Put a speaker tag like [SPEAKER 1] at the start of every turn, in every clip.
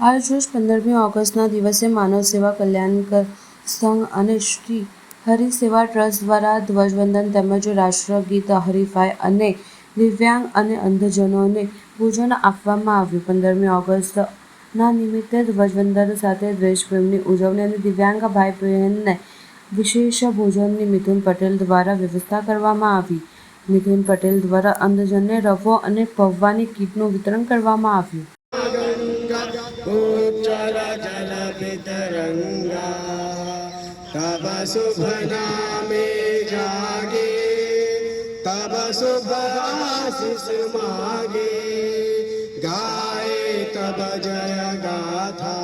[SPEAKER 1] આજરોજ પંદરમી ઓગસ્ટના દિવસે માનવ સેવા કલ્યાણ સંઘ અને શ્રી હરિ સેવા ટ્રસ્ટ દ્વારા ધ્વજવંદન તેમજ રાષ્ટ્રગીત, હરિફાઈ અને દિવ્યાંગ અને અંધજનોને પૂજન આપવામાં આવ્યું. પંદરમી ઓગસ્ટના નિમિત્તે ધ્વજવંદન સાથે દેશપ્રેમની ઉજવણી અને દિવ્યાંગ ભાઈ બહેનને વિશેષ ભોજનની મિથુન પટેલ દ્વારા વ્યવસ્થા કરવામાં આવી. મિથુન પટેલ દ્વારા અંધજનને રવો અને પૌવાની કીટનું વિતરણ કરવામાં આવ્યું.
[SPEAKER 2] उच्चलजलवितरङ्गा तव शुभ नामे जागे तव शुभ आशीष मागे गाए तव जय गाथा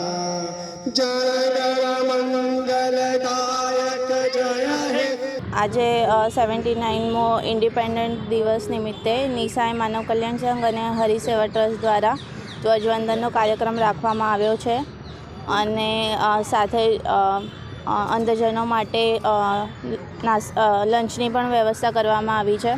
[SPEAKER 2] जय जय मंगलदायक जय हे
[SPEAKER 3] આજે સેવન્ટી નાઇનમો ઇન્ડિપેન્ડન્ટ દિવસ નિમિત્તે નિસાય માનવ કલ્યાણ સંઘ અને હરિસેવા ટ્રસ્ટ દ્વારા ધ્વજવંદનનો કાર્યક્રમ રાખવામાં આવ્યો છે અને સાથે અંધજનો માટે લંચની પણ વ્યવસ્થા કરવામાં આવી છે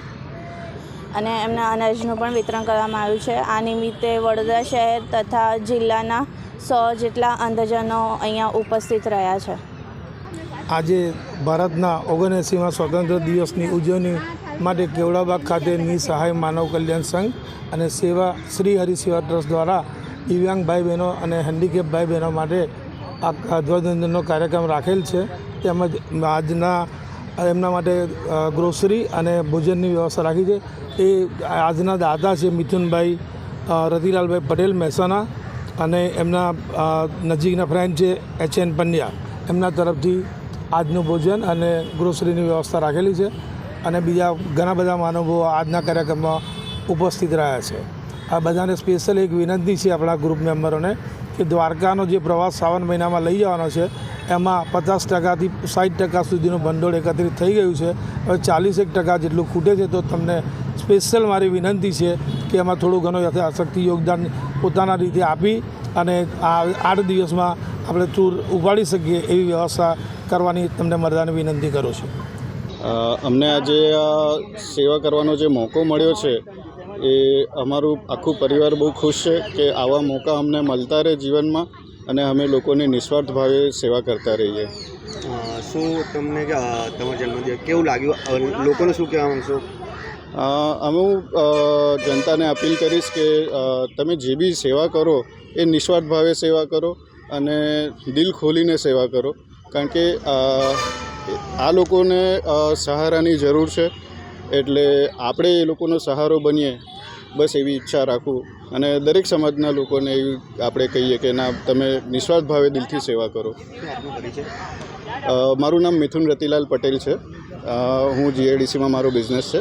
[SPEAKER 3] અને એમના અનાજનું પણ વિતરણ કરવામાં આવ્યું છે. આ નિમિત્તે વડોદરા શહેર તથા જિલ્લાના સો જેટલા અંધજનો અહીંયા ઉપસ્થિત રહ્યા છે.
[SPEAKER 4] આજે ભારતના ઓગણએંસીમાં સ્વતંત્ર દિવસની ઉજવણી માટે કેવડાબાગ ખાતે નિસહાય માનવ કલ્યાણ સંઘ અને સેવા શ્રી હરિસેવા ટ્રસ્ટ દ્વારા દિવ્યાંગ ભાઈ બહેનો અને હેન્ડીકેપ ભાઈ બહેનો માટે આ ધ્વજવંદનનો કાર્યક્રમ રાખેલ છે. તેમજ આજના, એમના માટે ગ્રોસરી અને ભોજનની વ્યવસ્થા રાખી છે. એ આજના દાતા છે મિથુનભાઈ રતિલાલભાઈ પટેલ મહેસાણા અને એમના નજીકના ફ્રેન્ડ છે એચ એન પંડ્યા. એમના તરફથી આજનું ભોજન અને ગ્રોસરીની વ્યવસ્થા રાખેલી છે. અને બીજા ઘણા બધા મહાનુભાવો આજના કાર્યક્રમમાં ઉપસ્થિત રહ્યા છે. આ બધાને સ્પેશિયલ એક વિનંતી છે આપણા ગ્રુપ મેમ્બરોને કે દ્વારકાનો જે પ્રવાસ શ્રાવણ મહિનામાં લઈ જવાનો છે, એમાં પચાસ ટકાથી સાઠ ટકા સુધીનું ભંડોળ એકત્રિત થઈ ગયું છે. હવે ચાલીસેક ટકા જેટલું ખૂટે છે તો તમને સ્પેશિયલ મારી વિનંતી છે કે એમાં થોડું ઘણું યથાશક્તિ યોગદાન પોતાના રીતે આપી અને આ આઠ દિવસમાં આપણે ટૂર ઉપાડી શકીએ એવી વ્યવસ્થા કરવાની તમને મરદાને વિનંતી કરું છું.
[SPEAKER 5] અમને આજે આ સેવા કરવાનો જે મોકો મળ્યો છે એ અમારું આખું પરિવાર બહુ ખુશ છે કે આવા મોકા અમને મળતા રહે જીવનમાં અને અમે લોકોની નિસ્વાર્થ ભાવે સેવા કરતા રહીએ.
[SPEAKER 6] શું તમને તમારો જન્મદિવસ કેવું લાગ્યું? લોકોને શું કહેવા માંગશો?
[SPEAKER 5] અમે હું જનતાને અપીલ કરીશ કે તમે જે બી સેવા કરો એ નિસ્વાર્થ ભાવે સેવા કરો અને દિલ ખોલીને સેવા કરો. કારણ કે આ લોકોને સહારાની જરૂર છે. એટલે આપણે એ લોકોનો સહારો બનીએ. બસ એવી ઈચ્છા રાખું. અને દરેક સમાજના લોકોને એવી આપણે કહીએ કે ના તમે નિસ્વાર્થ ભાવે દિલથી સેવા કરો. મારું નામ મિથુન રતિલાલ પટેલ છે. હું જીઆઈડીસીમાં મારો બિઝનેસ છે.